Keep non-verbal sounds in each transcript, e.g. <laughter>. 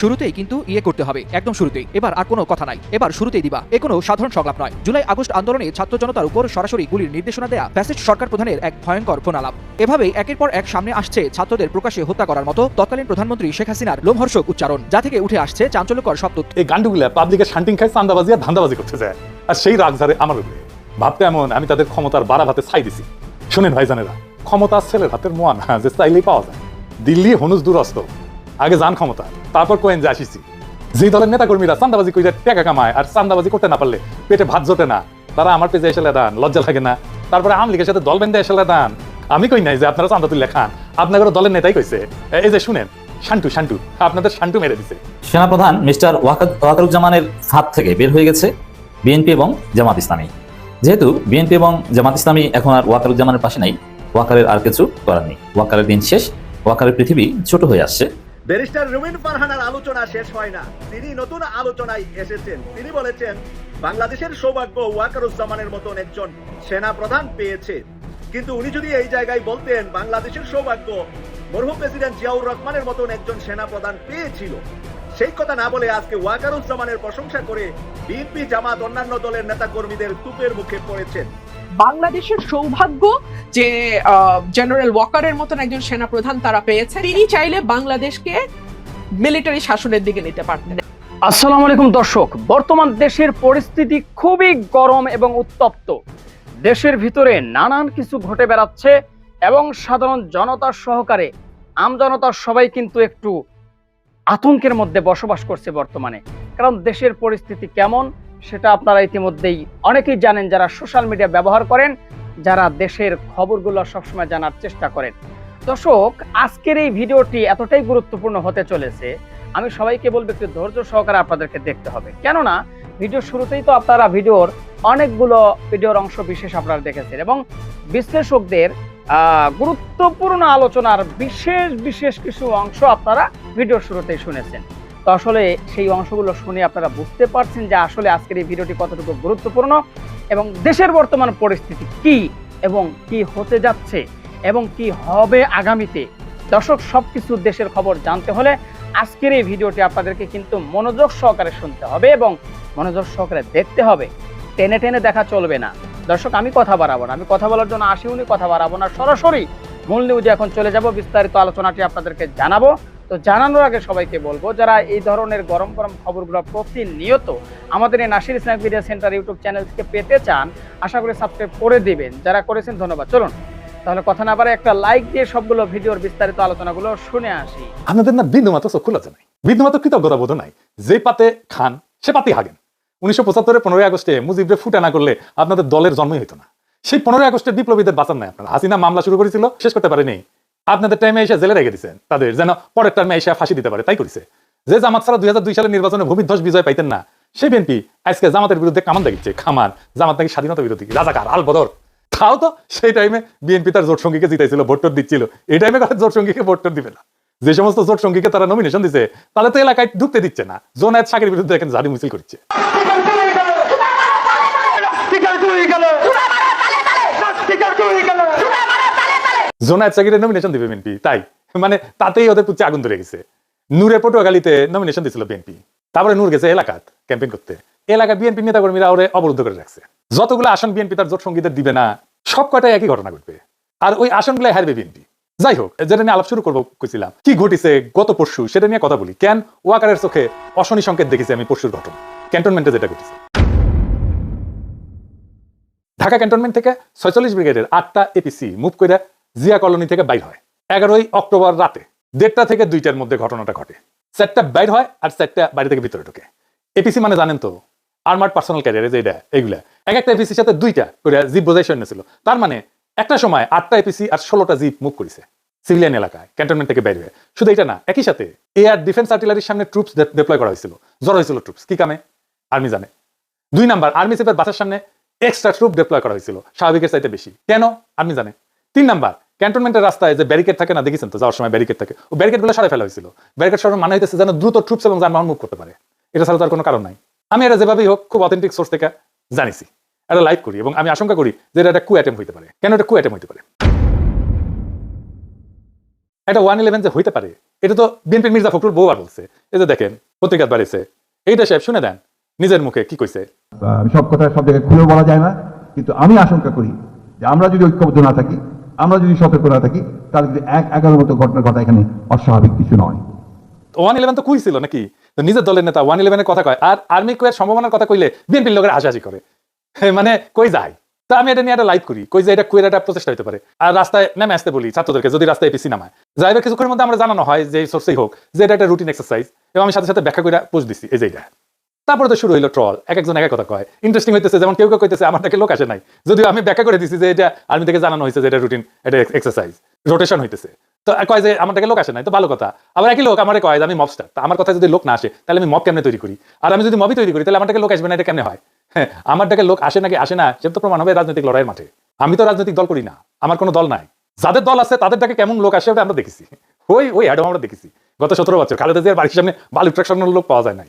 শুরুতেই কিন্তু ইয়ে করতে হবে, একদম শুরুতেই। এবার আর কোনো কথা নাই। এবার শুরুতেই দিবা। এ কোনো সাধারণ সংলাপ নয়। জুলাই, আগস্ট আন্দোলনে ছাত্র জনতার উপর সরাসরি গুলির নির্দেশনা দেয়া ফ্যাসিস্ট সরকার প্রধানের এক ভয়ঙ্কর ফোন আলাপ এভাবেই একের পর এক সামনে আসছে ছাত্রদের প্রকাশ্যে হত্যা করার মতো তৎকালীন প্রধানমন্ত্রী শেখ হাসিনার লোমহর্ষক উচ্চারণ, যা থেকে উঠে আসছে চাঞ্চল্যকর সব তথ্য। এই গান্ডুগুলা পাবলিকের শান্টিং খায়, চান্দাবাজি আর ধান্দাবাজি করতে যায়। আর সেই রাগ ধারে আমার উপরে। ভাবতে এমন, আমি তাদের ক্ষমতার বাড়া ভাতে ছাই দিছি। শুনেন ভাইজানেরা ক্ষমতা ছেলের হাতের মোয়া না যে চাইলেই পাওয়া যায়। দিল্লি হনুজ দূরস্ত। আগে যান ক্ষমতা, তারপর কোয়েন যে আসিছি। যে দলের নেতা কর্মীরা চান্দাবাজি করে টাকা কামায় আর চান্দাবাজি করতে না পারলে পেটে ভাত জোটে না, তারা আমার পেজে এসে দান লজ্জা লাগে না। তারপরে আম লীগের সাথে দল বেঁধে এসে দান আমি কই নাই যে আপনারা চান্দা তুলে খান আপনাদের দলের নেতাই কইছে। এই যে শুনেন, শান্টু শান্টু, আপনাদের শান্টু মেরে দিছে। সেনাপ্রধান মিস্টার ওয়াকারুজ্জামানের ফাঁদ থেকে বের হয়ে গেছে বিএনপি এবং জামাত ইসলামী। যেহেতু বিএনপি এবং জামাত ইসলামী এখন আর ওয়াকারুজ্জামানের পাশে নাই, ওয়াকারের আর কিছু করার নেই। ওয়াকারের দিন শেষ, ওয়াকারের পৃথিবী ছোট হয়ে আসছে। ব্যারিস্টার রুমিন ফারহানার আলোচনা শেষ হয় না। তিনি নতুন আলোচনায় এসেছেন। তিনি বলেছেন, বাংলাদেশের সৌভাগ্য ওয়াকারুজ্জামানের মতন একজন সেনা প্রধান পেয়েছে। কিন্তু উনি যদি এই জায়গায় বলতেন, বাংলাদেশের সৌভাগ্য মরহুম প্রেসিডেন্ট জিয়াউর রহমানের মতন একজন সেনা প্রধান পেয়েছিল। সেই কথা না বলে আজকে ওয়াকারুজ্জামানের প্রশংসা করে বিএনপি জামাত অন্যান্য দলের নেতা কর্মীদের তুপের মুখে পড়েছেন। বাংলাদেশের সৌভাগ্য যে জেনারেল ওয়াকারের মতন একজন সেনাপ্রধান তারা পেয়েছে তিনি চাইলে বাংলাদেশকে মিলিটারি শাসনের দিকে নিতে পারতেন। আসসালামু আলাইকুম দর্শক বর্তমান দেশের পরিস্থিতি খুবই গরম এবং উত্তপ্ত। দেশের ভিতরে নানান কিছু ঘটে বেড়াচ্ছে এবং সাধারণ জনতার সহকারে আমজনতার সবাই কিন্তু একটু আতঙ্কের মধ্যে বসবাস করছে বর্তমানে। কারণ দেশের পরিস্থিতি কেমন, সেটা আপনারা ইতিমধ্যেই অনেকেই জানেন যারা সোশ্যাল মিডিয়া ব্যবহার করেন, যারা দেশের খবরগুলো সবসময় জানার চেষ্টা করেন। দর্শক, আজকের এই ভিডিওটি এতটাই গুরুত্বপূর্ণ হতে চলেছে, আমি সবাইকে বলব একটু ধৈর্য সহকারে আপনাদেরকে দেখতে হবে। কেননা, ভিডিও শুরুতেই তো আপনারা ভিডিওর অনেকগুলো ভিডিওর অংশ বিশেষ আপনারা দেখেছেন এবং বিশ্লেষকদের গুরুত্বপূর্ণ আলোচনার বিশেষ বিশেষ কিছু অংশ আপনারা ভিডিওর শুরুতেই শুনেছেন। তো আসলে সেই অংশগুলো শুনে আপনারা বুঝতে পারছেন যে আসলে আজকের এই ভিডিওটি কতটুকু গুরুত্বপূর্ণ এবং দেশের বর্তমান পরিস্থিতি কি এবং কি হতে যাচ্ছে এবং কি হবে আগামীতে। দর্শক, সবকিছু দেশের খবর জানতে হলে আজকের এই ভিডিওটি আপনাদেরকে কিন্তু মনোযোগ সহকারে শুনতে হবে এবং মনোযোগ সহকারে দেখতে হবে। টেনে টেনে দেখা চলবে না। দর্শক, আমি কথা বাড়াবো না। আমি কথা বলার জন্য আসি উনি কথা বাড়াবো না। সরাসরি মূল নিউজে এখন চলে যাব। বিস্তারিত আলোচনাটি আপনাদেরকে জানাব। তো জানানোর আগে সবাইকে বলব, যারা এই ধরনের গরম গরম খবরগুলো প্রতিনিয়ত আমাদের এই Nasir Islam media centre YouTube channel থেকে পেতে চান, আশা করি সাবস্ক্রাইব করে দিবেন। যারা করেছেন, ধন্যবাদ। চলুন, তাহলে কথা না পারে একটা লাইক দিয়ে সবগুলো ভিডিওর বিস্তারিত আলোচনাগুলো শুনে আসি। আপনাদের না বিন্দু মাত্র চক্ষু লজ্জা নাই। বিন্দু মাত্র কৃতজ্ঞতা বোধ নাই। যে পাতে খান, সে পাতে হাগেন। উনিশশো পঁচাত্তরের পনেরোই আগস্টে মুজিবরে ফুটা না করলে আপনাদের দলের জন্মই হতো না। সেই পনেরোই আগস্টের বিপ্লবীদের বাঁচান নাই আপনারা। হাসিনা মামলা শুরু করেছিল, শেষ করতে পারেনি। আপনাদের টাইমে এসে জেলে রেখে দিচ্ছেন তাদের যেন পরের টাইমে এসে ফাঁসি দিতে পারে তাই করেছে যে জামাত ছাড়া দুই সালের নির্বাচনে ভূমিধ্বস বিজয় পাইতেন না সেই বিএনপি আজকে জামাতের বিরুদ্ধে কামান দেখিচ্ছে খামান জামাত নাকি স্বাধীনতা বিরোধী রাজাকার আল বদর তাও তো সেই টাইমে বিএনপি তার জোট সঙ্গীকে জিতাইছিল ভোট দিচ্ছিল এই টাইমে কথা জোট সঙ্গীকে ভোট দিবে না যে সমস্ত জোট সঙ্গীকে তারা নমিনেশন দিচ্ছে তাহলে তো এলাকায় ঢুকতে দিচ্ছে না জোনায়েত শাকের বিরুদ্ধে এখানে ঝাড়ি মিছিল করছে জোনায়েত শাকিরের নমিনেশন দিবে বিএনপি তাই? মানে তাতেই ওদের পুচ্ছে আগুন ধরে গেছে। নূরে পটুয়াখালীতে নমিনেশন দিছিল বিএনপি তারপরে নূর গেছে এলাকাত ক্যাম্পেইন করতে। এলাকা বিএনপি নেতাকর্মীরা ওরে অবরুদ্ধ করে রাখছে। যতগুলো আসন বিএনপি তার জোট সঙ্গীদের দিবে না, সব কটাই একই ঘটনা ঘটবে। আর ওই আসনগুলো হারবে বিএনপি যাই হোক, যেটা নিয়ে আলাপ শুরু করব কইছিলাম, কি ঘটিছে গত পরশু সেটা নিয়ে কথা বলি। কেন ওয়াকারের চোখে অশনি সংকেত দেখেছি আমি পরশুর ঘটনা? ক্যান্টনমেন্টে যেটা ঘটেছে। ঢাকা ক্যান্টনমেন্ট থেকে ছয়চল্লিশ ব্রিগেডের আটটা এপিসি মুভ করে জিয়া কলোনি থেকে বাইর হয়। এগারোই অক্টোবর রাতে দেড়টা থেকে দুইটার মধ্যে ঘটনাটা ঘটে। চারটা বাইর হয় আর চারটা বাইরে থেকে ভিতরে ঢোকে। এপিসি মানে জানেন তো আর্মার্ড পার্সোনাল ক্যারিয়ার যেটা এগুলা। এক একটা এপিসির সাথে দুইটা করে জিপ বোঝাই সৈন্য ছিল তার মানে একটা সময় আটটা এপিসি আর ষোলোটা জিপ মুভ করেছে সিভিলিয়ান এলাকায় ক্যান্টনমেন্ট থেকে বাইরে হয়ে। শুধু এটা না, একই সাথে এয়ার ডিফেন্স আর্টিলারির সামনে ট্রুপস ডিপ্লয় করা হয়েছিল। জড়ো হয়েছিল ট্রুপস কি কামে? আর্মি জানে। দুই নাম্বার আর্মি চিফের বাসার সামনে এক্সট্রা ট্রুপ ডিপ্লয় করা হয়েছিল। স্বাভাবিকের চাইতে বেশি। কেন? আর্মি জানে। তিন নাম্বার ক্যান্টনমেন্টের রাস্তায় যে ব্যারিকেড থাকে না, দেখেছেন তো? যাওয়ার সময় ব্যারিকেড থাকে। ও ব্যারিকেডগুলো সরাই ফেলা হয়েছিল। ব্যারিকেড সরার মানে হইতেছে যেন দ্রুত ট্রুপস এবং যানবাহন মুভ করতে পারে। এটা ছাড়া তার কোনো কারণ নাই। আমি এটা যেভাবেই হোক, খুব অথেন্টিক সোর্স থেকে জানিছি। এটা লাইভ করি এবং আমি আশঙ্কা করি যে এটা একটা কু অ্যাটেম্প হইতে পারে। কেন এটা কু অ্যাটেম্প হইতে পারে? এটা ওয়ান ইলেভেন যে হইতে পারে, এটা তো বিএনপির মির্জা ফখরুল বহুবার বলছে। এই যে দেখেন, পত্রিকাত বাড়িছে এইটা সাহেব শুনে দেন, নিজের মুখে কি কইছে? সব কথা সব জায়গায় খুলেও বলা যায় না, কিন্তু আমি আশঙ্কা করি যে আমরা যদি ঐক্যবদ্ধ না থাকি আমরা যদি সতর্ক না থাকি, তাহলে কিন্তু এক এগারোর মতো ঘটনা ঘটা এখানে অস্বাভাবিক কিছু নয়। ওয়ান ইলেভেন তো কুই নাকি? নিজের দলের নেতা ওয়ান ইলেভেনের কথা কয়, আর আর্মি কুয়ের সম্ভাবনার কথা কইলে বিএনপির লোকের হাসাহাসি করে। মানে কই যায়? তা আমি এটা নিয়ে একটা লাইভ করি, কই যে এটা কুয়ের একটা প্রচেষ্টা হতে পারে। আর রাস্তায় নেমে আসতে বলি ছাত্রদেরকে, যদি রাস্তায় এপিসি নামায়। যাইবে কিছুক্ষণের মধ্যে আমরা জানানো হয় যে সোর্সেই হোক, যে এটা একটা রুটিন এক্সারসাইজ এবং আমি সাথে সাথে ব্যাখ্যা করে পোস্ট দিছি, এই যে এটা। তারপরে তো শুরু হইল ট্রল এক একজন এক কথা কয়। ইন্টারেস্টিং হইতেছে, যেমন কেউ কেউ কইতেছে, আমার লোক আসে নাই। যদিও আমি ব্যাখ্যা করে দিছি যে এটা আর্মি থেকে জানানো হয়েছে যে এটা রুটিন এটা এক্সারসাইজ রোটেশন হইতেছে। তো কয় যে আমার থেকে লোক আসে নাই, তো ভালো কথা। আবার একই লোক আমার কয় যে আমি মবস্টার আমার কথা যদি লোক না আসে, তাহলে আমি মব কেমনে তৈরি করি? আর আমি যদি মবই তৈরি করি, তাহলে আমার থেকে লোক আসবে না, এটা কেমনে হয়? হ্যাঁ আমার থেকে লোক আসে নাকি আসে না সেটা তো প্রমাণ হবে রাজনৈতিক লড়াইয়ের মাঠে। আমি তো রাজনৈতিক দল করি না। আমার কোনো দল নাই। যাদের দল আছে, তাদের ডাকে কেমন লোক আসে ওটা আমরা দেখেছি। ওই ওই অ্যাডম আমরা দেখেছি। গত সতেরো বছর খালেদা জিয়ার বাড়ির সামনে বালু ট্রাকশনের লোক পাওয়া যায় নাই।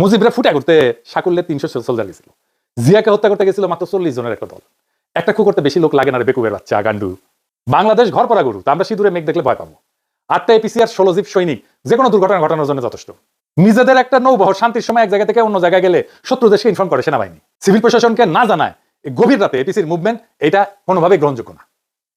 মুজিবরা ফুটা করতে সাকুল্যে তিনশো সোলজার গেছিল। জিয়াকে হত্যা করতে গেছিল মাত্র চল্লিশ জনের একটা দল। একটা কু করতে বেশি লোক লাগে না বেকুবের বাচ্চা, গান্ডু। বাংলাদেশ ঘর পড়া গরু, তা আমরা সিঁদুরে মেঘ দেখলে ভয় পাবো। আটটা এপিসি আর ষোলো জীব সৈনিক, যে কোনো দুর্ঘটনা ঘটানোর জন্য যথেষ্ট। নিজেদের একটা নৌবহর, শান্তির সময় এক জায়গা থেকে অন্য জায়গায় গেলে শত্রু দেশকে ইনফর্ম করে সেনাবাহিনী। সিভিল প্রশাসনকে না জানায় গভীর রাতে এপিসির মুভমেন্ট এটা কোনোভাবে গ্রহণযোগ্য না।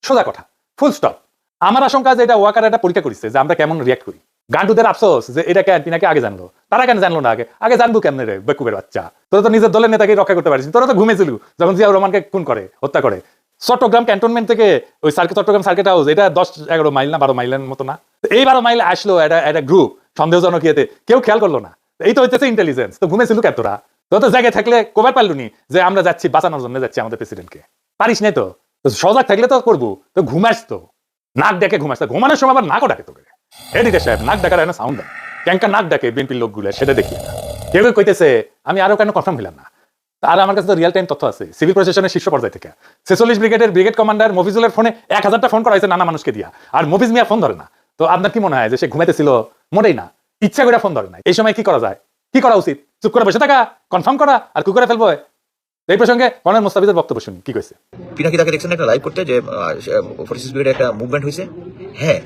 সোজা কথা ফুল স্টপ আমার আশঙ্কা যে এটা ওয়াকার একটা পরীক্ষা করেছে যে আমরা কেমন রিয়াক্ট করি। গান্ডুদের আফসোস যে এটা কেন নাকি আগে জানলো। তারা কেন জানলো না আগে? আগে জানব কেমনে রে, বেকুবের বাচ্চা? তোরা তো নিজের দলের নেতাকে রক্ষা করতে পারিস তোরা তো ঘুমেছিল যখন জিয়াউর রহমানকে খুন করে, হত্যা করে। চট্টগ্রাম ক্যান্টনমেন্ট থেকে ওই সার্কিট চট্টগ্রাম সার্কিট হাউস, এটা দশ এগারো মাইল না, বারো মাইলের মতো না? এই বারো মাইল আসলো এটা একটা গ্রুপ সন্দেহজনক ইয়েতে। কেউ খেয়াল করল না। এই তো হইতেছে ইন্টেলিজেন্স তো ঘুমেছিল কেন তোরা? তো তো জায়গায় থাকলে কবার পারলু নি যে আমরা যাচ্ছি, বাঁচানোর জন্য যাচ্ছি আমাদের প্রেসিডেন্টকে পারিস নাই তো? সজাগ থাকলে তো করব। তো ঘুমাস তো নাক ডাকে ঘুমাস ঘুমানোর সময় আবার নাকও ডাকে তোকে। এদিকে সাহেব, নাক ডাকার একটা সাউন্ড ক্যাঙ্কা নাক ডাকে বিএনপির লোকগুলো, সেটা দেখি কেউ কইতেছে, আমি আরও কেন কনফার্ম হইলাম না? আর আমার কাছে তো রিয়েল টাইম তথ্য আছে। সিভিল প্রশাসনের শীর্ষ পর্যায় থেকে। ছেচল্লিশ ব্রিগেডের ব্রিগেড কমান্ডার মফিজুলের ফোনে এক হাজারটা ফোন করা হয়েছে নানা মানুষকে দিয়া। আর মফিজ মিয়া ফোন ধরে না। তো আপনার কি মনে হয় যে সে ঘুমাইতেছিল? মোটেই না। ইচ্ছা করে ফোন ধরে না এই সময় কি করা যায়? কি করা উচিত? চুপ করে বসে থাকা কনফার্ম করা, আর কুকুরে ফেলব? এই প্রসঙ্গে কর্নেল মোস্তাফিজের বক্তব্য শুনি। কি কইছে? পিনাকি তাকে দেখছেন একটা লাইভ করতে যে ফোর্সেস ব্রিগেডের একটা মুভমেন্ট হয়েছে হ্যাঁ।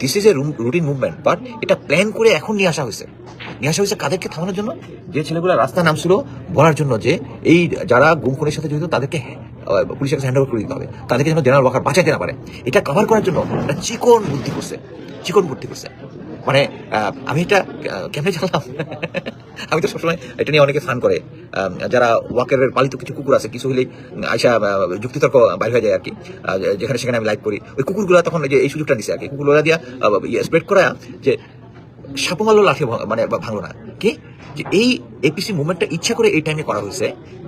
This is a routine movement but এটা প্ল্যান করে এখন নিয়ে আসা হয়েছে। নিয়ে আসা হয়েছে কাদেরকে থামানোর জন্য? যে ছেলেগুলো রাস্তা নামছিল বলার জন্য যে এই যারা গুম খুনের সাথে জড়িত, তাদেরকে পুলিশের কাছে হ্যান্ড ওভার করে দিতে হবে। তাদেরকে যেন জেনারেল ওয়াকার বাঁচাইতে না পারে। এটা কভার করার জন্য একটা চিকন বুদ্ধি করছে। চিকন বুদ্ধি করছে। মানে আমি এটা কেমনে জানলাম? <laughs> আমি তো সবসময় এটা নিয়ে অনেকে ফান করে। যারা ওয়াকের পালিত কিছু কুকুর আছে, কিছু হলেই আইসা যুক্তিতর্ক বাইর হয়ে যায় আর কি। যেখানে সেখানে আমি লাইভ করি ওই কুকুরগুলো তখন যে এই সুযোগটা দিছে আর কি। কুকুরগুলো দিয়া স্প্রেড করা যে মারলো লাঠি মানে ভাঙলো না। কি? যে এই এপিসি মুভমেন্টটা ইচ্ছা করে এই টাইমে করা হয়েছে,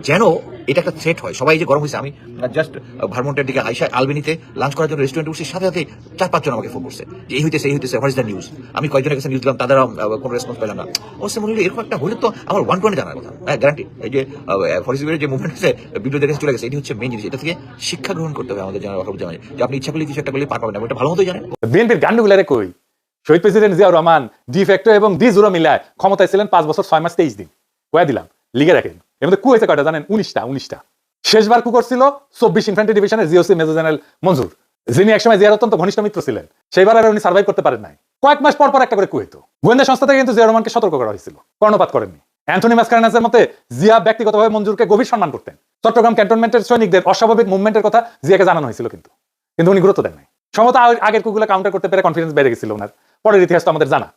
যেন এটা একটা থ্রেট হয়। সবাই যে গরম হয়েছে, আমি জাস্ট ভারমন্টের দিকে আইসা আলবেনিতে লাঞ্চ করার জন্য রেস্টুরেন্টে বসে সাথে সাথে চার পাঁচজন আমাকে ফোন করছে যে, এই হইতেছে এই হইতেছে হোয়াট ইজ দ্য নিউজ আমি কয়েকজনের কাছে নিউজ দিলাম তাদের কোনো রেসপন্স পেলাম না। অবশ্যই মনে হলো, এরকম একটা হলে তো আমার ওয়ান টু জানার কথা। হ্যাঁ গ্যারান্টি এই যে ফরেস্ট যে মুভমেন্ট আছে ভিডিও দেখে চলে গেছে, এটি হচ্ছে মেন জিনিস। এটা থেকে শিক্ষা গ্রহণ করতে হবে আমাদের জানার কথা জানাই। যে আপনি ইচ্ছা করলে কিছু একটা করলে পার পাবেন না এটা ভালো মতোই জানেন। বিএনপির গান্ডুগুলারে কই? শহীদ president Ziaur Rahman de facto এবং ডি জুরো মিলায় ক্ষমতায় ছিলেন পাঁচ বছর ছয় মাস তেইশ দিন। কয়া দিলাম লিগে রাখেন। এর মধ্যে কু হয়েছে কয়টা জানেন? উনিশটা উনিশটা। শেষবার কু করছিল চব্বিশ ইনফ্যান্ট্রি ডিভিশনের জিওসি মেজর জেনারেল মঞ্জুর, যিনি একসময় জিয়ার অত্যন্ত ঘনিষ্ঠ মিত্র ছিলেন। সেইবার আর উনি সার্ভাইভ করতে পারেন নাই। কয়েক মাস পর পর একটা করে কু হইতো। গোয়েন্দা সংস্থা থেকে কিন্তু জিয়া রহমানকে সতর্ক করা হয়েছিল। কর্ণপাত করেননি। অ্যান্থনি মাসকারেনাসের মতে জিয়া ব্যক্তিগতভাবে মঞ্জুরকে গভীর সম্মান করতেন। চট্টগ্রাম ক্যান্টনমেন্টের সৈনিকদের অস্বাভাবিক মুভমেন্টের কথা জিয়াকে জানানো হয়েছিল কিন্তু। কিন্তু উনি গুরুত্ব দেন নাই। সম্ভবত আগের কুগুলো কাউন্টার করতে পেরে কনফিডেন্স বেড়ে গেছিল ওনার। পরের ইতিহাস তো আমাদের জানা।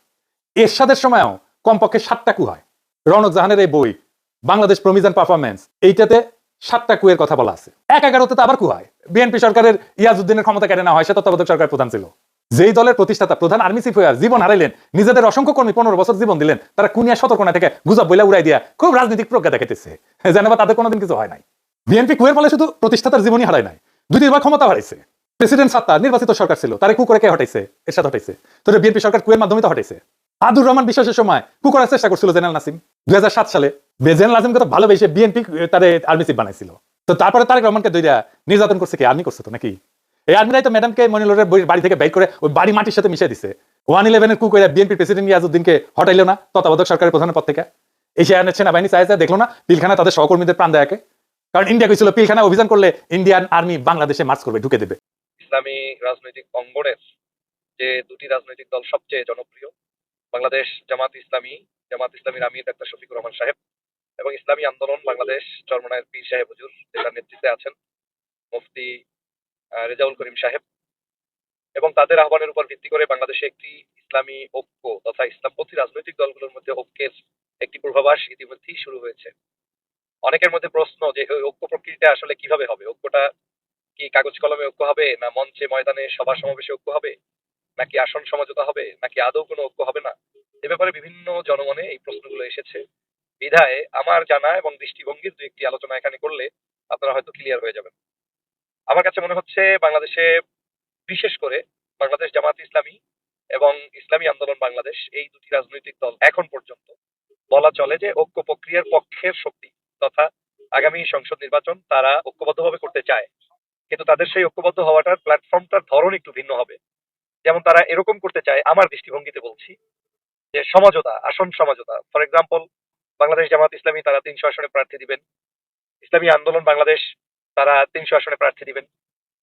এরশাদের সময়ও কমপক্ষে সাতটা কু হয়। রনক জাহানের এই বই, বাংলাদেশ প্রমিজ অ্যান্ড পারফরমেন্স এইটাতে সাতটা কুয়ের কথা বলা আছে। এক এগারোতে তো আবার কু হয়। বিএনপি সরকারের ইয়াজউদ্দিনের ক্ষমতা কেড়ে না হয়, সে তত্ত্বাবধায়ক সরকার প্রধান ছিল। যেই দলের প্রতিষ্ঠাতা, প্রধান আর্মি চিফ হয়ে জীবন হারাইলেন, নিজেদের অসংখ্য কর্মী পনেরো বছর জীবন দিলেন, তারা কুনিয়া সতর্কনা থেকে গুজব বইলা উড়াই দিয়া খুব রাজনৈতিক প্রজ্ঞা দেখাইতেছে। যেন তাদের কোনোদিন কিছু হয় নাই। বিএনপি কুয়ের ফলে শুধু প্রতিষ্ঠাতার জীবনই হারায় নাই দুই তিনবার ক্ষমতা হারাইছে। প্রেসিডেন্ট সাত্তা নির্বাচিত সরকার ছিল, তারে কু করে কে হটাইছে? এরশাদ হটাইছে। তোর বিএনপি সরকার কুয়ের মাধ্যমে তো হটাইছে। আদুর রহমান বিশ্বাসের সময় কু করার চেষ্টা করছিল জেনারেল নাসিম। দুই সালে জেনারেল নাসিমকে তো ভালোবেসে বিএনপি তাদের আর্মি চিফ বানাইছিল। তো তারপরে তারেক রহমানকে দুইটা নির্যাতন করছে কি? আর্মি করছে তো নাকি? এই আর্মিরাই তো ম্যাডামকে মনিলরের বাড়ি থেকে বের করে ওই বাড়ি মাটির সাথে মিশিয়ে দিছে। ওয়ান ইলেভেনের কু করে বিএনপি প্রেসিডেন্ট ইয়াজুদ্দিনকে হটাইলো না, তত্ত্বাবধায়ক সরকারের প্রধানের পদ থেকে। এশিয়ানের সেনাবাহিনী চাইছে দেখল না, পিলখানা তাদের সহকর্মীদের প্রাণ দেয়াকে কারণ ইন্ডিয়া কইছিল পিলখানা অভিযান করলে ইন্ডিয়ান আর্মি বাংলাদেশে মার্চ করবে, ঢুকে দেবে। ইসলামী রাজনৈতিক অঙ্গনের যে দুটি রাজনৈতিক দল সবচেয়ে জনপ্রিয়, বাংলাদেশ জামাত ইসলামী, জামাত ইসলামীর আমির ডাক্তার শফিকুর রহমান সাহেব এবং ইসলামী আন্দোলন, বাংলাদেশ চরমনায়ের পীর সাহেব হুজুর, যেটার নেতৃত্বে আছেন মুফতি রেজাউল করিম সাহেব এবং তাদের আহ্বানের উপর ভিত্তি করে বাংলাদেশে একটি ইসলামী ঐক্য তথা ইসলামপন্থী রাজনৈতিক দলগুলোর মধ্যে ঐক্যের একটি পূর্বাভাস ইতিমধ্যেই শুরু হয়েছে। অনেকের মধ্যে প্রশ্ন যে ঐক্য প্রক্রিয়াটা আসলে কীভাবে হবে? ঐক্যটা কি কাগজ কলমে ঐক্য হবে? না মঞ্চে ময়দানে সভা সমাবেশে ঐক্য হবে? নাকি আসন সমঝোতা হবে? নাকি আদৌ কোনো ঐক্য হবে না? এ ব্যাপারে বিভিন্ন জনমনে এই প্রশ্নগুলো এসেছে। বিধায় আমার জানা এবং দৃষ্টিভঙ্গির দু একটি আলোচনা এখানে করলে আপনারা হয়তো ক্লিয়ার হয়ে যাবেন। আমার কাছে মনে হচ্ছে বাংলাদেশে বিশেষ করে বাংলাদেশ জামাত ইসলামী এবং ইসলামী আন্দোলন বাংলাদেশ এই দুটি রাজনৈতিক দল এখন পর্যন্ত বলা চলে যে ঐক্য প্রক্রিয়ার পক্ষের শক্তি তথা আগামী সংসদ নির্বাচন তারা ঐক্যবদ্ধভাবে করতে চায়। কিন্তু তাদের সেই ঐক্যবদ্ধ হওয়াটার প্ল্যাটফর্মটার ধরন একটু ভিন্ন হবে। যেমন তারা এরকম করতে চায়, আমার দৃষ্টিভঙ্গিতে বলছি, যে সমঝোতা, আসন সমঝোতা। ফর এক্সাম্পল বাংলাদেশ জামাত ইসলামী তারা তিনশো আসনে প্রার্থী দিবেন। ইসলামী আন্দোলন বাংলাদেশ তারা তিনশো আসনে প্রার্থী দিবেন।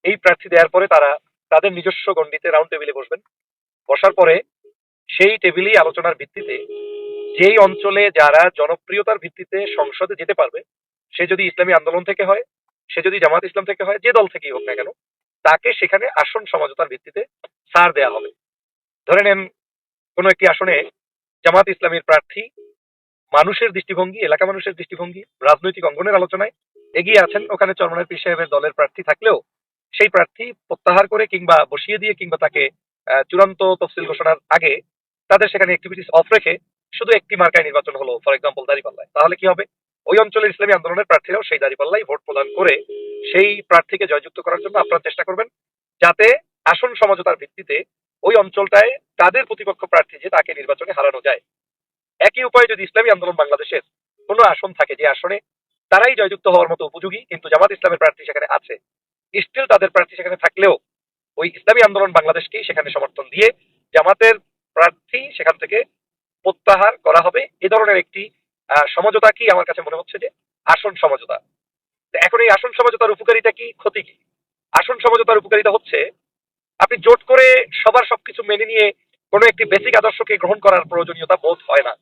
এই প্রার্থী দেওয়ার পরে তারা তাদের নিজস্ব গণ্ডিতে রাউন্ড টেবিলে বসবেন। বসার পরে সেই টেবিলেই আলোচনার ভিত্তিতে যেই অঞ্চলে যারা জনপ্রিয়তার ভিত্তিতে সংসদে যেতে পারবে, সে যদি ইসলামী আন্দোলন থেকে হয় সে যদি জামাত ইসলাম থেকে হয়, যে দল থেকেই হোক না কেন, তাকে সেখানে আসন সমঝোতার ভিত্তিতে ছাড় দেওয়া হবে। ধরে নেন, কোনো একটি আসনে জামাত ইসলামীর প্রার্থী মানুষের দৃষ্টিভঙ্গি, এলাকা মানুষের দৃষ্টিভঙ্গি, রাজনৈতিক অঙ্গনের আলোচনায় এগিয়ে আছেন, ওখানে চরমনের পীর সাহেবের দলের প্রার্থী থাকলেও সেই প্রার্থী প্রত্যাহার করে কিংবা বসিয়ে দিয়ে কিংবা তাকে চূড়ান্ত তফসিল ঘোষণার আগে তাদের সেখানে অফ রেখে শুধু একটি মার্কায় নির্বাচন হলো ফর এক্সাম্পল দাঁড়িপাল্লায়। তাহলে কি হবে? ওই অঞ্চলের ইসলামী আন্দোলনের প্রার্থীরাও সেই দাঁড়িপাল্লাই ভোট প্রদান করে সেই প্রার্থীকে জয়যুক্ত করার জন্য আপনারা চেষ্টা করবেন, যাতে আসন সমঝোতার ভিত্তিতে ওই অঞ্চলটায় তাদের প্রতিপক্ষ প্রার্থী যে তাকে নির্বাচনে হারানো যায়। একই উপায়ে যদি ইসলামী আন্দোলন বাংলাদেশের কোনো আসন থাকে যে আসনে, তারাই জয়যুক্ত হওয়ার মতো উপযোগী, কিন্তু জামাত ইসলামের প্রার্থী সেখানে আছে স্টিল তাদের প্রার্থী সেখানে থাকলেও ওই ইসলামী আন্দোলন বাংলাদেশকেই সেখানে সমর্থন দিয়ে জামাতের প্রার্থী সেখান থেকে প্রত্যাহার করা হবে। এ ধরনের একটি সমঝোতা কি? আমার কাছে মনে হচ্ছে যে আসন সমঝোতা। এখন এই আসন সমঝোতার উপকারিতা কি? ক্ষতি কি? আসন সমঝোতার উপকারিতা হচ্ছে আপনি জোট করে সবার সবকিছু মেনে নিয়ে কোনো একটি বেসিক আদর্শকে গ্রহণ করার প্রয়োজনীয়তা বোধ হয় না।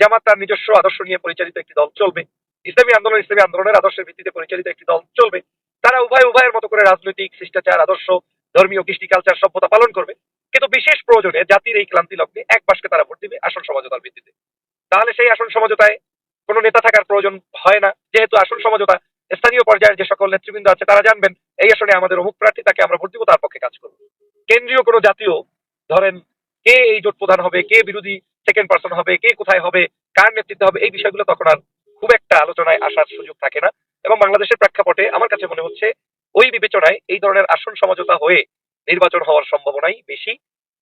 জামাত তার নিজস্ব আদর্শ নিয়ে পরিচালিত একটি দল চলবে, ইসলামী আন্দোলন, ইসলামী আন্দোলনের আদর্শের ভিত্তিতে পরিচালিত একটি দল চলবে, তারা উভয় উভয়ের মতো করে রাজনৈতিক শিষ্টাচার, আদর্শ, ধর্মীয় কৃষ্টি কালচার সভ্যতা পালন করবে। কিন্তু বিশেষ প্রয়োজনে জাতির এই ক্লান্তি লগ্নে এক পাশকে তারা ভোট দিবে আসন সমঝোতার ভিত্তিতে। তাহলে সেই আসন সমঝোতায় কোনো নেতা থাকার প্রয়োজন হয় না। যেহেতু আসন সমঝোতা, স্থানীয় পর্যায়ের যে সকল নেতৃবৃন্দ আছে, তারা জানবেন এই আসনে আমাদের অমুক প্রার্থী, তাকে আমরা ভোট দিব, তার পক্ষে কাজ করব। কেন্দ্রীয় কোনো জাতীয়, ধরেন কে এই জোট প্রধান হবে, কে বিরোধী সেকেন্ড পার্সন হবে, কে কোথায় হবে, কার নেতৃত্বে হবে, এই বিষয়গুলো তখন আর খুব একটা আলোচনায় আসার সুযোগ থাকে না। এবং বাংলাদেশের প্রেক্ষাপটে আমার কাছে মনে হচ্ছে ওই বিবেচনায় এই ধরনের আসন সমঝোতা হয়ে নির্বাচন হওয়ার সম্ভাবনাই বেশি,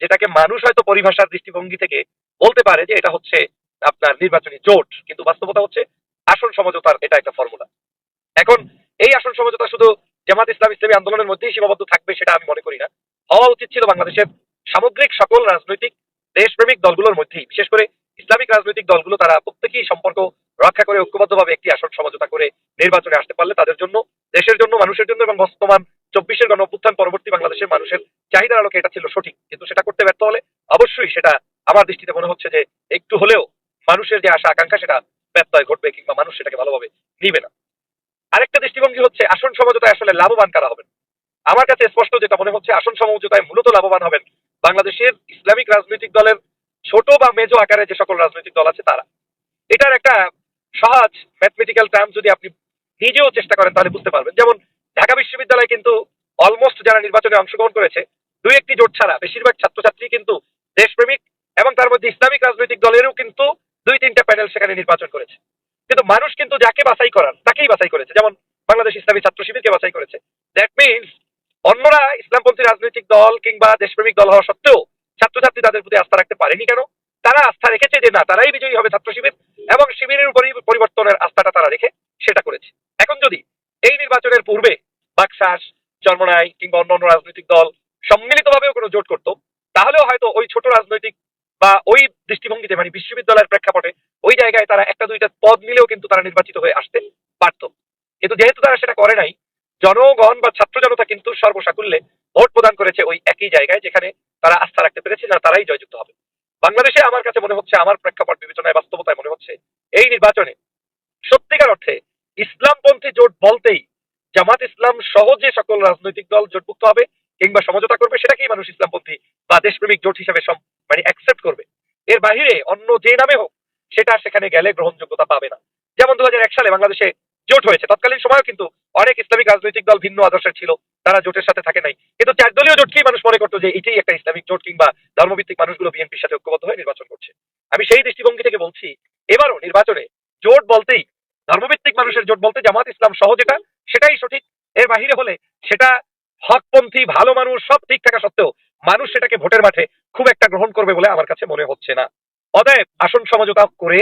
যেটাকে মানুষ হয়তো পরিভাষার দৃষ্টিভঙ্গি থেকে বলতে পারে যে এটা হচ্ছে আপনার নির্বাচনী জোট, কিন্তু বাস্তবতা হচ্ছে আসন সমঝোতার এটা একটা ফর্মুলা এখন এই আসন সমঝোতা শুধু জামাত ইসলাম ইসলামী আন্দোলনের মধ্যেই সীমাবদ্ধ থাকবে সেটা আমি মনে করি না। হওয়া উচিত ছিল বাংলাদেশের সামগ্রিক সকল রাজনৈতিক দেশপ্রেমিক দলগুলোর মধ্যেই, বিশেষ করে ইসলামিক রাজনৈতিক দলগুলো তারা প্রত্যেকেই সম্পর্ক রক্ষা করে, ঐক্যবদ্ধভাবে একটি আসন সমঝোতা করে নির্বাচনে আসতে পারলে তাদের জন্য, দেশের জন্য, মানুষের জন্য এবং বর্তমান চব্বিশের গণ পরবর্তী বাংলাদেশের মানুষের চাহিদার আলোকে এটা ছিল সঠিক। কিন্তু সেটা করতে ব্যর্থ হলে অবশ্যই সেটা আমার দৃষ্টিতে মনে হচ্ছে যে একটু হলেও মানুষের যে আশা, আকাঙ্ক্ষা, সেটা ব্যত্যয় ঘটবে কিংবা মানুষ সেটাকে ভালোভাবে নিবে না। আরেকটা দৃষ্টিভঙ্গি হচ্ছে আসন সমঝোতায় আসলে লাভবান কারা হবেন? আমার কাছে স্পষ্ট যেটা মনে হচ্ছে, আসন সমঝোতায় মূলত লাভবান হবেন বাংলাদেশের ইসলামিক রাজনৈতিক দলের ছোট বা মেজো আকারে যে সকল রাজনৈতিক দল আছে তারা। এটার একটা সহজ ম্যাথমেটিক্যাল টার্ম যদি আপনি নিজেও চেষ্টা করেন, তাহলে বুঝতে পারবেন। যেমন, ঢাকা বিশ্ববিদ্যালয় কিন্তু অলমোস্ট যারা নির্বাচনে অংশগ্রহণ করেছে, দুই একটি জোট ছাড়া বেশিরভাগ ছাত্রছাত্রী কিন্তু দেশপ্রেমিক এবং তার মধ্যে ইসলামিক রাজনৈতিক দলেরও কিন্তু দুই, তিনটা প্যানেল সেখানে নির্বাচন করেছে। কিন্তু মানুষ কিন্তু যাকে বাছাই করার, তাকেই বাছাই করেছে। যেমন বাংলাদেশ ইসলামী ছাত্র শিবিরকে বাছাই করেছে। দ্যাট মিনস অন্যরা ইসলামপন্থী রাজনৈতিক দল কিংবা দেশপ্রেমিক দল হওয়া সত্ত্বেও ছাত্রছাত্রী তাদের প্রতি আস্থা রাখতে পারেনি কেন? তারা আস্থা রেখেছে যে না, তারাই বিজয়ী হবে ছাত্র শিবির এবং শিবিরের উপরই পরিবর্তনের আস্থাটা তারা রেখে সেটা করেছে। এখন যদি এই নির্বাচনের পূর্বে বাকশাস, চরমনাই কিংবা অন্য অন্য রাজনৈতিক দল সম্মিলিতভাবেও কোনো জোট করতো, তাহলেও হয়তো ওই ছোট রাজনৈতিক বা ওই দৃষ্টিভঙ্গিতে মানে বিশ্ববিদ্যালয়ের প্রেক্ষাপটে, ওই জায়গায় তারা একটা দুইটা পদ নিলেও কিন্তু তারা নির্বাচিত হয়ে আসতে পারত। কিন্তু যেহেতু তারা সেটা করে নাই, জনগণ বা ছাত্র জনতা কিন্তু সর্বসাকুল্যে ভোট প্রদান করেছে ওই একই জায়গায়, যেখানে তারা আস্থা রাখতে পেরেছে না তারাই জয়যুক্ত হবে। বাংলাদেশে আমার কাছে মনে হচ্ছে, আমার প্রেক্ষাপট বিবেচনায় বাস্তবতায় মনে হচ্ছে, এই নির্বাচনে সত্যিকার অর্থে ইসলামপন্থী জোট বলতেই জামাত ইসলাম সহ যে সকল রাজনৈতিক দল জোটভুক্ত হবে। কিংবা সমঝোতা করবে সেটাকেই মানুষ ইসলামপন্থী বা দেশপ্রেমিক জোট হিসাবে মানে অ্যাকসেপ্ট করবে? এর বাহিরে অন্য যে নামে হোক, সেটা সেখানে গেলে গ্রহণযোগ্যতা পাবে না। যেমন দু সালে বাংলাদেশে জোট হয়েছে। তৎকালীন সময়ও কিন্তু অনেক ইসলামিক রাজনৈতিক দল ভিন্ন আদর্শের ছিল, তারা জোটের সাথে থাকে নাই। কিন্তু চার দলীয় জোটকেই মানুষ মনে করতো যে এটাই একটা ইসলামিক জোট কিংবা ধর্মভিত্তিক মানুষগুলো বিএনপির সাথে ঐক্যবদ্ধ হয়ে নির্বাচন করছে? আমি সেই দৃষ্টিভঙ্গি থেকে বলছি, এবারও নির্বাচনে জোট বলতেই, ধর্মভিত্তিক মানুষের জোট বলতে জামাত ইসলাম সহ যেটা, সেটাই সঠিক। এর বাহিরে হলে সেটা ভালো মানুষ, সব ঠিক থাকা সত্ত্বেও মানুষ সেটাকে ভোটের মাঠে খুব একটা গ্রহণ করবে বলে আমার কাছে মনে হচ্ছে না। অতএব আসন সমঝোতা করে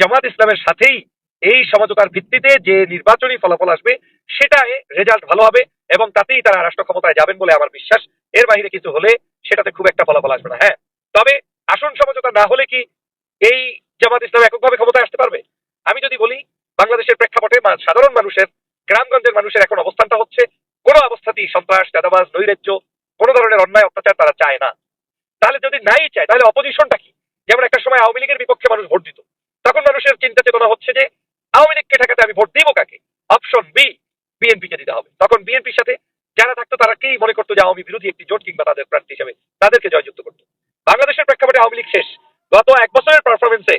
জামাত ইসলামের সাথেই এই সমঝোতার ভিত্তিতে যে নির্বাচনী ফলাফল আসবে, সেটায় রেজাল্ট ভালো হবে এবং তাতেই তারা রাষ্ট্র ক্ষমতায় যাবেন বলে আমার বিশ্বাস। এর বাইরে কিছু হলে সেটাতে খুব একটা ফলাফল আসবে না হ্যাঁ। তবে আসন সমঝোতা না হলে কি এই জামাত ইসলাম এককভাবে ক্ষমতায় আসতে পারবে? আমি যদি বলি, বাংলাদেশের প্রেক্ষাপটে সাধারণ মানুষের, গ্রামগঞ্জের মানুষের এখন অবস্থানটা হচ্ছে কোনো অবস্থাতেই সন্ত্রাস, চাঁদাবাজ, নৈরাজ্য, কোনো ধরনের অন্যায়, অত্যাচার তারা চায় না। তাহলে যদি নাই চায়, তাহলে অপোজিশনটা কি? যেমন একটা সময় আওয়ামী লীগের বিপক্ষে মানুষ ভোট দিত। তখন মানুষের চিন্তা চেতনা হচ্ছে যে, আওয়ামী লীগকে ঠেকাতে আমি ভোট দিব কাকে? অপশন বি বিএনপি কে দিতে হবে। তখন বিএনপির সাথে যারা থাকতো তারা কি মনে করতো যে আওয়ামী বিরোধী একটি জোট কিংবা তাদের প্রার্থী হিসেবে তাদেরকে জয়যুক্ত করতো। বাংলাদেশের প্রেক্ষাপটে আওয়ামী লীগ শেষ। গত এক বছরের পারফরমেন্সে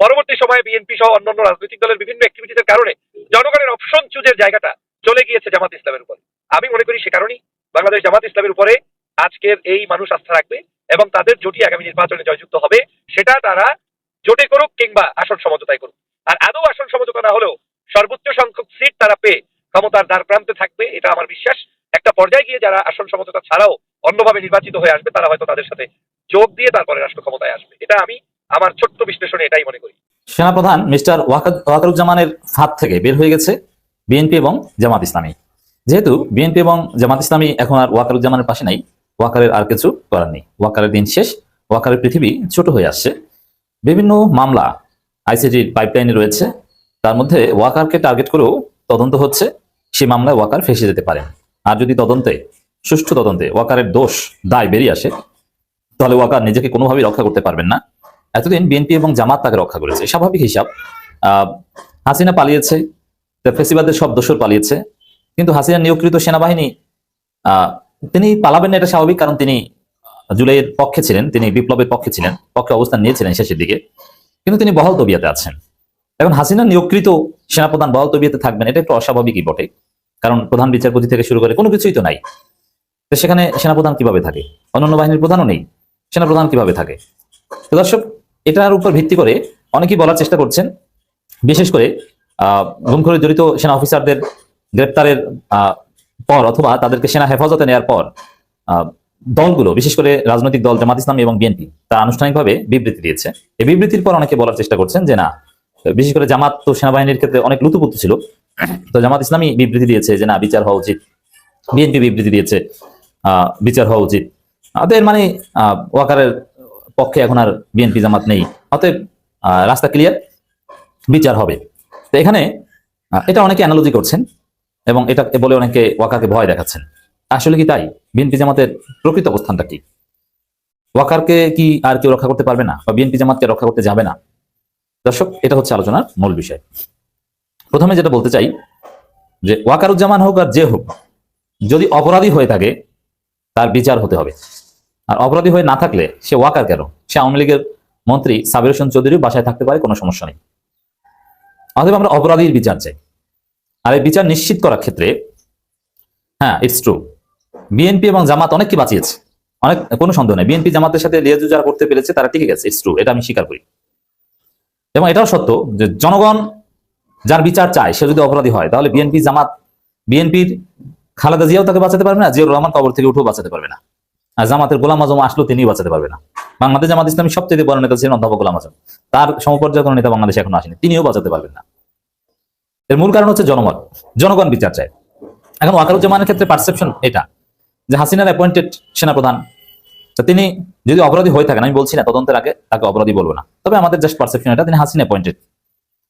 পরবর্তী সময়ে বিএনপি সহ অন্যান্য রাজনৈতিক দলের বিভিন্ন অ্যাক্টিভিটিসের কারণে জনগণের অপশন চুজের জায়গাটা চলে গিয়েছে জামাত ইসলামের উপরে। আমি মনে করি সে কারণেই বাংলাদেশ জামাত ইসলামের উপরে আজকের এই মানুষ আস্থা রাখবে এবং তাদের জোটই আগামী নির্বাচনে জয়যুক্ত হবে, সেটা তারা জোটে করুক কিংবা আসন সমঝোতায় করুক। আর আদৌ আসন সমঝোতা না হলেও সর্বোচ্চ সংখ্যক সিট তারা পেয়ে ক্ষমতার দ্বার প্রান্তে থাকবে, এটা আমার বিশ্বাস। একটা পর্যায়ে গিয়ে যারা আসন সমঝোতা ছাড়াও অন্যভাবে নির্বাচিত হয়ে আসবে, তারা হয়তো তাদের সাথে যোগ দিয়ে তারপরে রাষ্ট্র ক্ষমতায় আসবে। এটা আমি আমার ছোট্ট বিশ্লেষণে এটাই মনে করি। সেনাপ্রধান মিস্টার ওয়াকারুজ্জামানের ফাঁদ থেকে বের হয়ে গেছে। বিএনপি এবং জামাত ইসলামী। যেহেতু বিএনপি এবং জামাত ইসলামী এখন আর ওয়াকারুজ্জামানের পাশে নাই, ওয়াকারের আর কিছু করার নেই। ওয়াকারের দিন শেষ, ওয়াকারের পৃথিবী ছোট হয়ে আসছে। বিভিন্ন মামলা আইসিটির পাইপলাইনে রয়েছে। তার মধ্যে ওয়াকারকে টার্গেট করেও তদন্ত হচ্ছে। সেই মামলায় ওয়াকার ফেসে যেতে পারে। আর যদি তদন্তে, সুষ্ঠু তদন্তে ওয়াকারের দোষ দায় বেরিয়ে আসে, তাহলে ওয়াকার নিজেকে কোনোভাবেই রক্ষা করতে পারবেন না। এতদিন বিএনপি এবং জামাত তাকে রক্ষা করেছে। স্বাভাবিক হিসাব হাসিনা পালিয়েছে ফেসিবাদের সব দোষর পালিয়েছে। কিন্তু হাসিনা নিয়োগকৃত সেনাবাহিনী তিনি পালাবেন না, এটা স্বাভাবিক, কারণ তিনি জুলাইয়ের পক্ষে ছিলেন, তিনি বিপ্লবের পক্ষে ছিলেন, পক্ষে অবস্থান নিয়েছিলেন শেষের দিকে। কিন্তু তিনি বহাল তবিয়াতে আছেন। এখন হাসিনা নিয়োগকৃত সেনাপ্রধান বহাল তবিয়াতে থাকবেন, এটা একটু অস্বাভাবিকই বটে। কারণ প্রধান বিচারপতি থেকে শুরু করে কোনো কিছুই তো নাই। তো সেখানে সেনাপ্রধান কীভাবে থাকে? অন্যান্য বাহিনীর প্রধানও নেই। সেনাপ্রধান কীভাবে থাকে? দর্শক, এটার উপর ভিত্তি করে অনেকেই বলার চেষ্টা করছেন, বিশেষ করে আহ, গুম করে জড়িত সেনা অফিসারদের গ্রেপ্তারের পর অথবা তাদেরকে সেনা হেফাজতে নেওয়ার পর দলগুলো, বিশেষ করে রাজনৈতিক দল জামাত ইসলামী এবং বিএনপি, তারা আনুষ্ঠানিকভাবে বিবৃতি দিয়েছে। এই বিবৃতির পর অনেকে বলার চেষ্টা করছেন যে না, বিশেষ করে জামাত তো সেনাবাহিনীর ক্ষেত্রে অনেক লুতুপুতু ছিল। তো জামাত ইসলামী বিবৃতি দিয়েছে যে না, বিচার হওয়া উচিত। বিএনপি বিবৃতি দিয়েছে বিচার হওয়া উচিত। অতএব মানে ওয়াকারের পক্ষে এখন আর বিএনপি জামাত নেই। অতএব রাস্তা ক্লিয়ার বিচার হবে। তো এখানে এটা অনেকে অ্যানালজি করছেন এবং এটা বলে অনেকে ওয়াকারকে ভয় দেখাচ্ছেন। আসলে কি তাই? বিএনপি জামাতের প্রকৃত অবস্থানটা কি? ওয়াকারকে কি আর কেউ রক্ষা করতে পারবে না? বা বিএনপি জামাতকে রক্ষা করতে যাবে না? দর্শক, এটা হচ্ছে আলোচনার মূল বিষয়। প্রথমে যেটা বলতে চাই, যে ওয়াকারুজ্জামান হোক আর যে হোক, যদি অপরাধী হয়ে থাকে, তার বিচার হতে হবে। আর অপরাধী হয়ে না থাকলে সে ওয়াকার কেন? সে আওয়ামী লীগের মন্ত্রী সাবির হোসেন চৌধুরী বাসায় থাকতে পারে, কোনো সমস্যা নেই। অতএব আমরা অপরাধীর বিচার চাই। আর এই বিচার নিশ্চিত করার ক্ষেত্রে হ্যাঁ ইটস ট্রু বিএনপি এবং জামাত অনেককে বাঁচিয়েছে। অনেক, কোনো সন্দেহ নেই। বিএনপি জামাতের সাথে লিয়াজু যারা করতে পেরেছে, তারা টিকে গেছে ইটস ট্রু এটা আমি স্বীকার করি। এবং এটাও সত্য যে জনগণ যার বিচার চায়, সে যদি অপরাধী হয়, তাহলে বিএনপি জামাত বিএনপির খালেদা জিয়াও তাকে বাঁচাতে পারবে না, জিয়াউর রহমান কবর থেকে উঠেও বাঁচাতে পারবে না। জামাতের গোলাম আজম আসলো তিনি বাঁচাতে পারবে না। বাংলাদেশ জামাত ইসলামী সবচেয়ে বড় নেতা ছিলেন অধ্যাপক গোলাম আজম। তার সমপর্যায়ে কোনো নেতা বাংলাদেশে এখনও আসেনি। তিনিও বাঁচাতে পারবেন না। এর মূল কারণ হচ্ছে জনমত। জনগণ বিচার চায়। এখন ওয়াকারুজ্জামানের ক্ষেত্রে পারসেপশন এটা, যে হাসিনার অ্যাপয়েন্টেড সেনাপ্রধান তিনি যদি অপরাধী হয়ে থাকেন, আমি বলছি না, তদন্তের আগে তাকে অপরাধী বলব না। তবে আমাদের জাস্ট পারসেপশন এটা, তিনি হাসিনা অ্যাপয়েন্টেড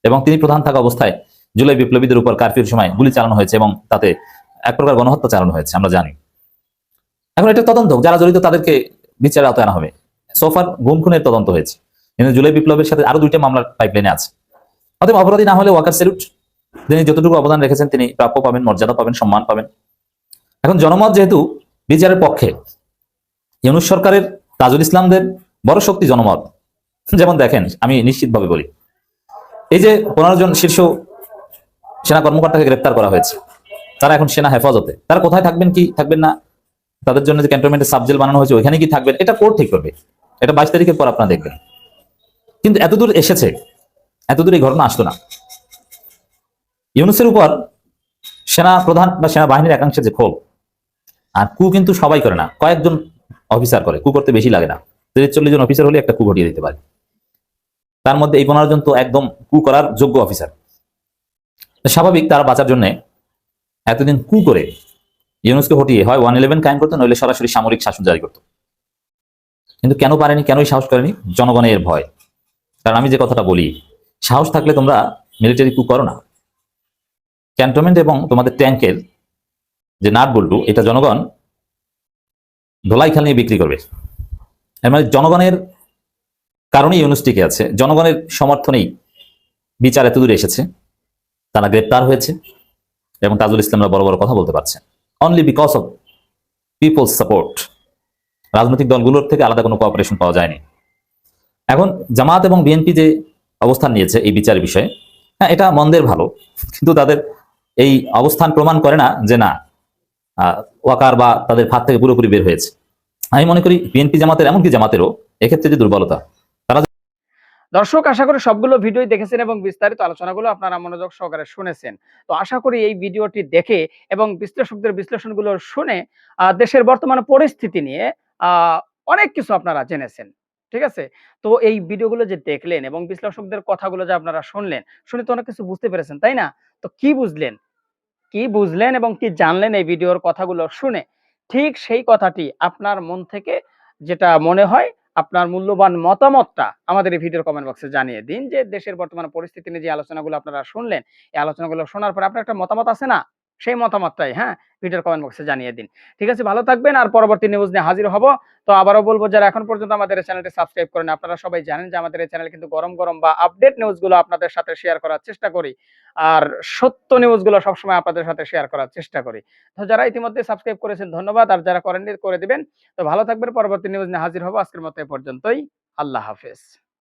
এবং তিনি প্রধান থাকা অবস্থায় জুলাই বিপ্লবীদের উপর কারফিউর সময় গুলি চালানো হয়েছে এবং তাতে এক প্রকার গণহত্যা চালানো হয়েছে, আমরা জানি। এখন এটা তদন্ত, যারা জড়িত তাদেরকে বিচারের আওতায় আনা হবে। সোফার গুম খুনের তদন্ত হয়েছে। কিন্তু জুলাই বিপ্লবের সাথে আরও দুইটা মামলার পাইপলাইনে আছে। অতএব অপরাধী না হলে ওয়াকার সেলুট তিনি যতটুকু অবদান রেখেছেন, তিনি প্রাপ্য পাবেন, মর্যাদা পাবেন, সম্মান পাবেন। এখন জনমত যেহেতু বিচারের পক্ষে, ইউনুস সরকারের, তাজুল ইসলামদের বড় শক্তি জনমত। যেমন দেখেন, আমি নিশ্চিতভাবে বলি, এই যে পনেরো জন শীর্ষ সেনা কর্মকর্তাকে গ্রেপ্তার করা হয়েছে, তারা এখন সেনা হেফাজতে। তারা কোথায় থাকবেন, কি থাকবেন না তাদের জন্য যে ক্যান্টনমেন্টের সাবজেল বানানো হয়েছে, ওইখানে কি থাকবেন। এটা কোর্ট ঠিক করবে। এটা বাইশ তারিখের পর আপনারা দেখবেন। কিন্তু এতদূর এসেছে, এতদূর এই ঘটনা আসতো না। ইউনুসের উপর সেনা প্রধান বা সেনা বাহিনীর একাংশে যে ক্ষোভ, আর কু কিন্তু সবাই করে না। কয়েকজন অফিসার করে, কু করতে বেশি লাগে না। তিরিশ চল্লিশ জন অফিসার হলে একটা কু ঘটিয়ে দিতে পারে। তার মধ্যে এই পনেরো জন তো একদম কু করার যোগ্য অফিসার স্বাভাবিক তারা বাঁচার জন্য এতদিন কু করে ইউনুসকে হটিয়ে হয় ওয়ান ইলেভেন কায়েম করতো, নইলে সরাসরি সামরিক শাসন জারি করতো। কিন্তু কেন পারেনি, কেনই সাহস করেনি? জনগণের ভয়। কারণ আমি যে কথাটা বলি, সাহস থাকলে তোমরা মিলিটারি কু করো না। ক্যান্টনমেন্ট এবং তোমাদের ট্যাঙ্কের যে নাট বল্টু, এটা জনগণ ধোলাই খাল নিয়ে বিক্রি করবে। এর মানে জনগণের কারণেই ইউনুস টিকে আছে। জনগণের সমর্থনেই বিচার এত দূরে এসেছে। তারা গ্রেপ্তার হয়েছে এবং তাজুল ইসলামরা বড় বড় কথা বলতে পারছে। Only because of people's support রাজনৈতিক দলগুলোর থেকে আলাদা কোনো কোঅপারেশন পাওয়া যায়নি। এখন জামাত এবং বিএনপি যে অবস্থান নিয়েছে এই বিচার বিষয়ে হ্যাঁ এটা মন্দের ভালো, কিন্তু তাদের এই অবস্থান প্রমাণ করে না যে না ওয়াকার বা তাদের ফাঁদ থেকে পুরোপুরি বের হয়েছে। আমি মনে করি বিএনপি জামাতের এমনকি জামাতেরও এক্ষেত্রে যে দুর্বলতা দর্শক, আশা করি সবগুলো ভিডিওই দেখেছেন এবং বিস্তারিত আলোচনাগুলো আপনারা মনোযোগ সহকারে শুনেছেন। তো আশা করি এই ভিডিওটি দেখে এবং বিশ্লেষকদের বিশ্লেষণগুলো শুনে দেশের বর্তমান পরিস্থিতি নিয়ে অনেক কিছু আপনারা জেনেছেন। ঠিক আছে? তো এই ভিডিওগুলো যে দেখলেন এবং বিশ্লেষকদের কথাগুলো যে আপনারা শুনলেন, শুনে তো অনেক কিছু বুঝতে পেরেছেন, তাই না? তো কি বুঝলেন? কি বুঝলেন এবং কি জানলেন এই ভিডিওর কথাগুলো শুনে, ঠিক সেই কথাটি আপনার মন থেকে যেটা মনে হয় আপনার মূল্যবান মতামতটা আমাদের এই ভিডিওর কমেন্ট বক্সে জানিয়ে দিন যে দেশের বর্তমান পরিস্থিতি নিয়ে যে আলোচনাগুলো আপনারা শুনলেন, এই আলোচনাগুলো শোনার পর আপনার একটা মতামত আছে না? সেই মতামতটাই হ্যাঁ? ভিডিওর কমেন্ট বক্সে জানিয়ে দিন। ঠিক আছে? ভালো থাকবেন আর পরবর্তী নিউজ নিয়ে হাজির হব। তো আবারও বলব, যারা এখন পর্যন্ত আমাদের চ্যানেলটি সাবস্ক্রাইব করেন, আপনারা সবাই জানেন যে আমাদের এই চ্যানেল কিন্তু গরম গরম বা আপডেট নিউজগুলো আপনাদের সাথে শেয়ার করার চেষ্টা করি। আর সত্য নিউজগুলো সবসময় আপনাদের সাথে শেয়ার করার চেষ্টা করি। তো যারা ইতিমধ্যে সাবস্ক্রাইব করেছেন, ধন্যবাদ। আর যারা করেননি, করে দিবেন। তো ভালো থাকবেন, পরবর্তী নিউজ নিয়ে হাজির হব। আজকের মতো এ পর্যন্তই। আল্লাহ হাফেজ।